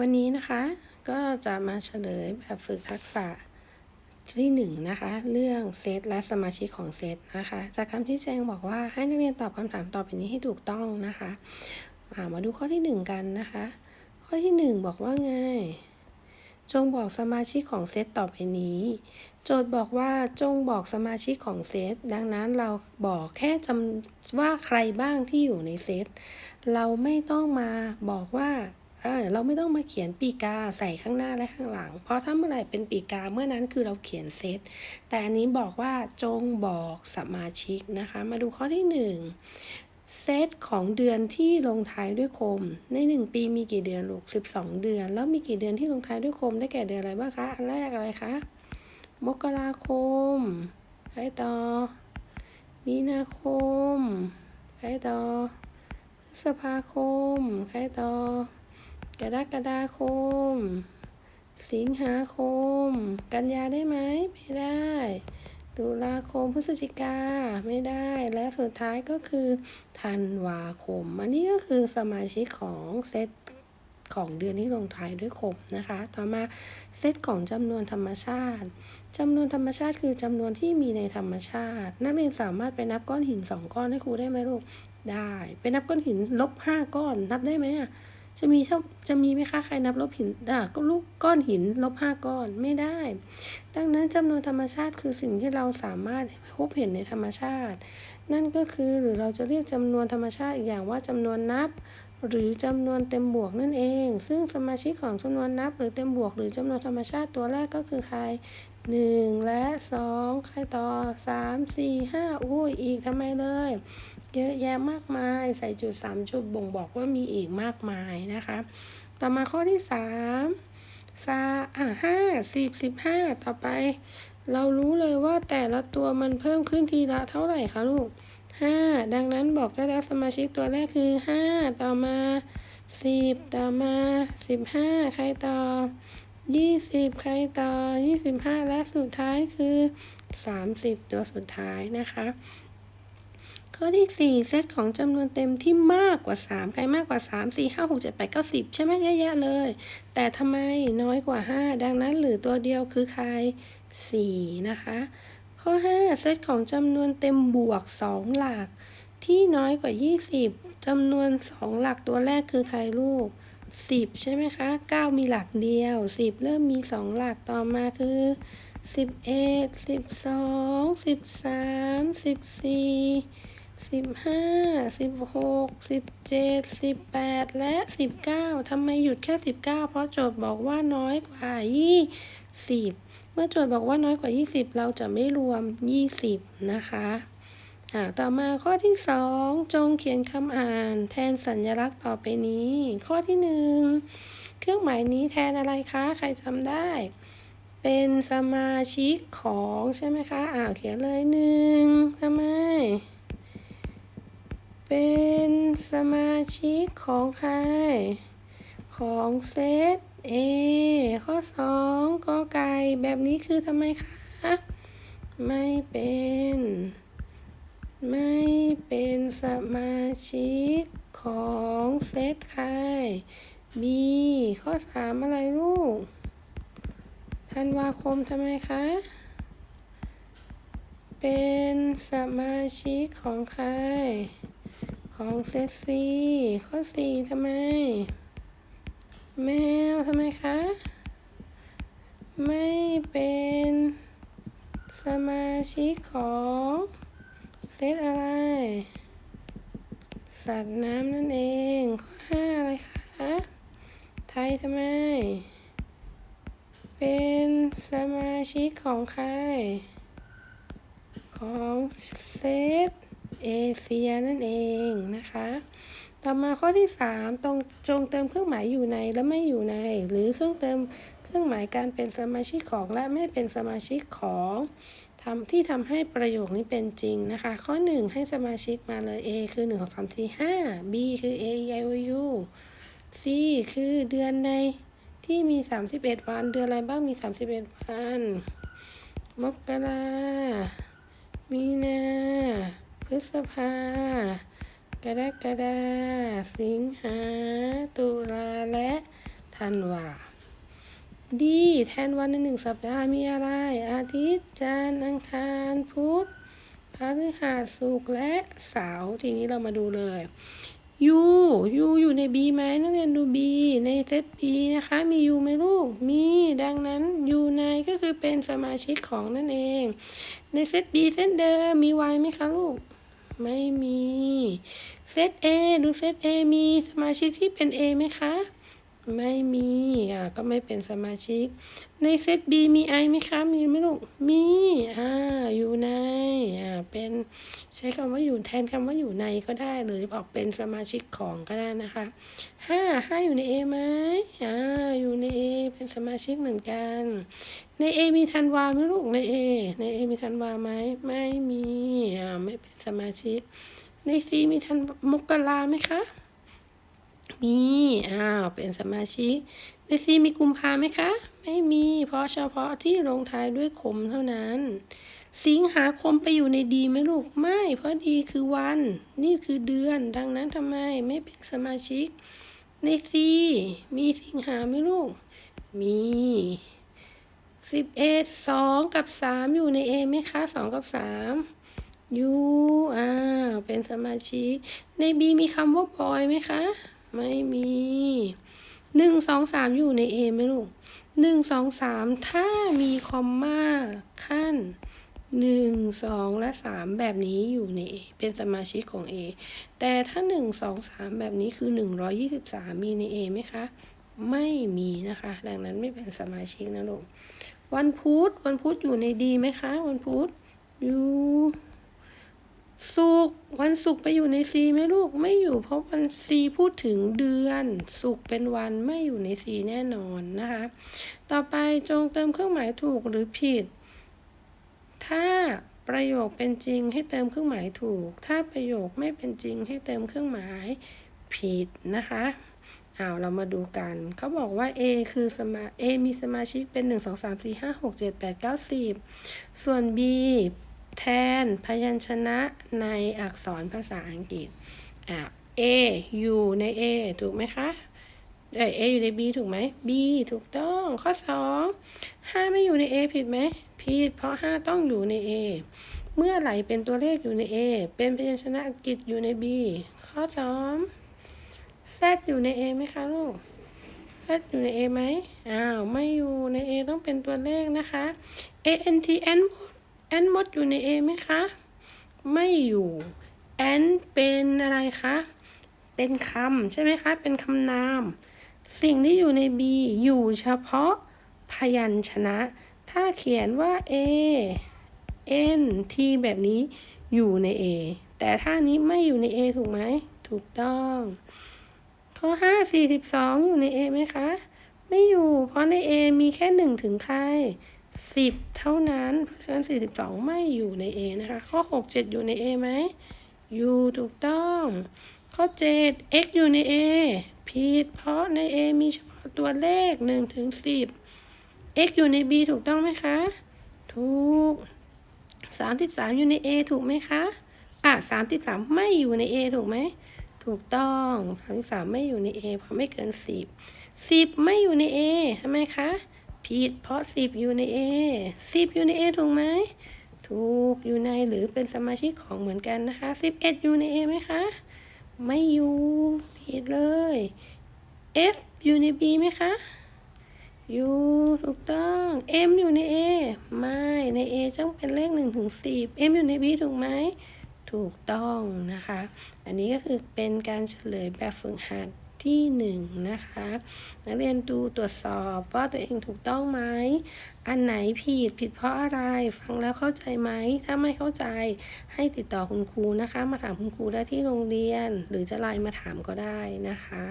วันนี้นะคะก็จะมาเฉลยแบบฝึกทักษะที่1นนะคะ เรื่องเซตและสมาชิกของเซตนะคะ จากคำที่แจงบอกว่าให้นักเรียนตอบคำถามต่อไปนี้ให้ถูกต้องนะคะามาดูข้อที่ 1 กันนะคะ ข้อที่ 1 บอกว่าไง จงบอกสมาชิกของเซตต่อไปนี้ โจทย์บอกว่าจงบอกสมาชิกของเซตดังนั้นเราบอกแค่จำว่าใครบ้างที่อยู่ในเซตเราไม่ต้องมาบอกว่า เออเราไม่ต้องมาเขียนปีกาใส่ข้างหน้าและข้างหลัง เพราะถ้าเมื่อไหร่เป็นปีกาเมื่อนั้นคือเราเขียนเซต แต่อันนี้บอกว่าจงบอกสมาชิกนะคะ มาดูข้อที่ 1 เซตของเดือนที่ลงท้ายด้วยคม ใน 1 ปีมีกี่เดือนลูก 12 เดือน แล้วมีกี่เดือนที่ลงท้ายด้วยคม ได้แก่เดือนอะไรบ้างคะ อันแรกอะไรคะ มกราคมใครต่อ มีนาคมใครต่อพฤษภาคมใครต่อ กรกฎาคม สิงหาคม กันยาได้ไหมไม่ได้ ตุลาคมพฤศจิกาไม่ได้ และสุดท้ายก็คือธันวาคม อันนี้ก็คือสมาชิกของเซตของเดือนที่ลงท้ายด้วยคมนะคะ ต่อมาเซตของจำนวนธรรมชาติจำนวนธรรมชาติคือจำนวนที่มีในธรรมชาติ นักเรียนสามารถไปนับก้อนหินสองก้อนให้ครูได้ไหมลูก ได้ ไปนับก้อนหินลบห้าก้อน นับได้ไหมอะ จะมีเท่าจะมีไหมคะใครนับลบหินอะก็ลูกก้อนหินลบห้าก้อนไม่ได้ ดังนั้นจำนวนธรรมชาติคือสิ่งที่เราสามารถพบเห็นในธรรมชาติ นั่นก็คือหรือเราจะเรียกจำนวนธรรมชาติอีกอย่างว่าจำนวนนับ หรือจำนวนเต็มบวกนั่นเอง ซึ่งสมาชิกของจำนวนนับ หรือเต็มบวก หรือจำนวนธรรมชาติตัวแรกก็คือใครหนึ่งและสองใครต่อสามสี่ห้าอุ้ยอีกทำไมเลย เยอะแยะมากมาย ใส่จุดสามจุดบ่งบอกว่ามีอีกมากมายนะคะ ต่อมาข้อที่สามซาอะห้าสิบสิบห้าต่อไป เรารู้เลยว่าแต่ละตัวมันเพิ่มขึ้นทีละเท่าไหร่คะลูกห้าดังนั้นบอกได้แล้วสมาชิกตัวแรกคือห้าต่อมาสิบต่อมาสิบห้าใครต่อยี่สิบใครต่อยี่สิบห้าและสุดท้ายคือสามสิบตัวสุดท้ายนะคะ ข้อที่ 4 เซตของจำนวนเต็มที่มากกว่า3ใครมากกว่า 3 4 5 6 7 8 9 10 ใช่ไหมเยอะแยะเลย แต่ทำไมน้อยกว่า 5 ดังนั้นหรือตัวเดียวคือใคร 4 นะคะ ข้อ 5 เซตของจำนวนเต็มบวก 2 หลัก ที่น้อยกว่า 20จำนวน 2 หลักตัวแรกคือใครลูก 10 ใช่ไหมคะ 9 มีหลักเดียว 10 เริ่มมี 2 หลักต่อมาคือ11 12 13 14 สิบห้าสิบหกสิบเจ็ดสิบแปดและสิบเก้าทำไมหยุดแค่สิบเก้าเพราะโจทย์บอกว่าน้อยกว่ายี่สิบเมื่อโจทย์บอกว่าน้อยกว่ายี่สิบเราจะไม่รวมยี่สิบนะคะอ่าต่อมาข้อที่สองจงเขียนคำอ่านแทนสัญลักษณ์ต่อไปนี้ ข้อที่หนึ่งเครื่องหมายนี้แทนอะไรคะ ใครจำได้ เป็นสมาชิกของใช่ไหมคะ อ่าเขียนเลยหนึ่งทำไม เป็นสมาชิกของใคร ของเซต A ข้อ2กอไก่แบบนี้คือทำไมคะ ไม่เป็น ไม่เป็นสมาชิกของเซตใคร B ข้อ3อะไรลูกธันวาคมทำไมคะ เป็นสมาชิกของใคร ของเซตซีข้อสี่ทำไม แมวทำไมคะ ไม่เป็นสมาชิกของเซตอะไร สัตว์น้ำนั่นเอง ข้อห้าอะไรคะไทยทำไม เป็นสมาชิกของใคร ของเซต เอเชียนั่นเองนะคะ ต่อมาข้อที่ 3 ตรงจงเติมเครื่องหมายอยู่ในและไม่อยู่ใน หรือเครื่องเติมเครื่องหมายการเป็นสมาชิกของและไม่เป็นสมาชิกของทำที่ทำให้ประโยคนี้เป็นจริงนะคะ ข้อ 1 ให้สมาชิกมาเลย A คือ1 2 3 4 5 B คือ A E I O U C คือเดือนในที่มี 31 วัน เดือนอะไรบ้างมี 31 วัน มกรามีนา พฤษภา กรกฎาสิงหา ตุลาและธันวา ดี แทนวันในหนึ่งสัปดาห์มีอะไร อาทิตย์ จันทร์ อังคาร พุธพฤหัสศุกร์และเสาร์ทีนี้เรามาดูเลยยูยูอยู่ใน B ไหมนักเรียนดู B ในเซต B นะคะ มียูไหมลูก มีดังนั้นยูในก็คือเป็นสมาชิกของนั่นเอง ในเซต B เซตเดิมมี Y ไหมคะลูก ไม่มีเซตเอดูเซตเอมีสมาชิกที่เป็น A ไหมคะ ไม่มีอ่าก็ไม่เป็นสมาชิก ในเซต B มี I ไหมคะ มีไหมลูก มีอ่าอยู่ในอ่า เป็นใช้คำว่าอยู่แทนคำว่าอยู่ในก็ได้ หรือบอกเป็นสมาชิกของก็ได้นะคะห้าห้าอยู่ใน A ไหมอ่าอยู่ใน A เป็นสมาชิกเหมือนกัน ใน A มีธันวาไหมลูกใน A ใน A มีธันวาไหมไม่มีอ่าไม่เป็นสมาชิก ใน C มีธันมกราไหมคะมีอ้าวเป็นสมาชิกในซีมีกุมภาไหมคะ ไม่มี เพราะเฉพาะที่ลงท้ายด้วยคมเท่านั้น สิงหาคมไปอยู่ในดีไหมลูกไม่ เพราะดีคือวัน นี่คือเดือน ดังนั้นทำไมไม่เป็นสมาชิก ในซีมีสิงหาไหมลูก มีสิบเอ็ดสองกับสามอยู่ในเอไหมคะสองกับสามอยู่อ้าเป็นสมาชิก ในบีมีคำว่าบอยไหมคะ ไม่มีหนึ่งสองสามอยู่ใน A ไหมลูกหนึ่งสองสามถ้ามีคอมมาขั้น หนึ่งสองและสามแบบนี้อยู่ใน A เป็นสมาชิกของ A แต่ถ้าหนึ่งสองสามแบบนี้คือหนึ่งร้อยี่สิบสามมีใน A ไหมคะ ไม่มีนะคะ ดังนั้นไม่เป็นสมาชิกนะลูก วันพุธ วันพุธอยู่ในดีไหมคะ วันพุธ อยู่ศุกร์วันศุกร์ไปอยู่ในซีไหมลูก ไม่อยู่เพราะวันซีพูดถึงเดือนศุกร์เป็นวันไม่อยู่ในซีแน่นอนนะคะ ต่อไปจงเติมเครื่องหมายถูกหรือผิด ถ้าประโยคเป็นจริงให้เติมเครื่องหมายถูก ถ้าประโยคไม่เป็นจริงให้เติมเครื่องหมายผิดนะคะเอาเรามาดูกัน เขาบอกว่า A คือสมา A มีสมาชิกเป็น 1 2 3 4 5 6 7 8 9 10 ส่วน B แทนพยัญชนะในอักษรภาษาอังกฤษอ่า A อยู่ใน A ถูกไหมคะ เออ A อยู่ใน B ถูกไหม B ถูกต้อง ข้อ2 5ไม่อยู่ใน A ผิดไหม ผิด เพราะ5ต้องอยู่ใน A เมื่อไหร่เป็นตัวเลขอยู่ใน A เป็นพยัญชนะอังกฤษอยู่ใน B ข้อ2 Z อยู่ใน A ไหมคะลูก Z อยู่ใน A ไหมอ้าว ไม่อยู่ใน A ต้องเป็นตัวเลขนะคะ A N T N แอนมดอยู่ใน A ไหมคะ ไม่อยู่ แอนเป็นอะไรคะ เป็นคำใช่ไหมคะ เป็นคำนาม สิ่งที่อยู่ใน B อยู่เฉพาะพยัญชนะ ถ้าเขียนว่า A N T แบบนี้อยู่ใน A แต่ถ้านี้ไม่อยู่ใน A ถูกไหม ถูกต้อง ข้อ 5 42 อยู่ใน A ไหมคะ ไม่อยู่ เพราะใน A มีแค่ 1 ถึงใครสิบเท่านั้น เพราะฉะนั้นสี่สิบสองไม่อยู่ใน A นะคะ ข้อหกเจ็ดอยู่ใน A ไหม อยู่ ถูกต้อง ข้อเจ็ด x อยู่ใน A ผิด เพราะใน A มีเฉพาะตัวเลขหนึ่งถึงสิบ x อยู่ใน B ถูกต้องไหมคะ ถูกสามสิบสามอยู่ใน A ถูกไหมคะ อะสามสิบสามไม่อยู่ใน A ถูกไหม ถูกต้องสามสิบสามไม่อยู่ใน A เพราะไม่เกินสิบสิบไม่อยู่ใน A ทำไมคะ ผิด เพราะสิบอยู่ใน A สิบอยู่ใน A ถูกไหมถูกอยู่ในหรือเป็นสมาชิกของเหมือนกันนะคะสิบเอ็ดอยู่ใน A ไหมคะ ไม่อยู่ ผิดเลย F อยู่ใน B ไหมคะอยู่ถูกต้อง M อยู่ใน A ไม่ ใน A ต้องเป็นเลขหนึ่งถึงสิบ M อยู่ใน B ถูกไหม ถูกต้องนะคะ อันนี้ก็คือเป็นการเฉลยแบบฝึกหัด ที่หนึ่งนะคะ นักเรียนดูตรวจสอบว่าตัวเองถูกต้องไหม อันไหนผิดผิดเพราะอะไร ฟังแล้วเข้าใจไหม ถ้าไม่เข้าใจให้ติดต่อคุณครูนะคะ มาถามคุณครูได้ที่โรงเรียน หรือจะไลน์มาถามก็ได้นะคะ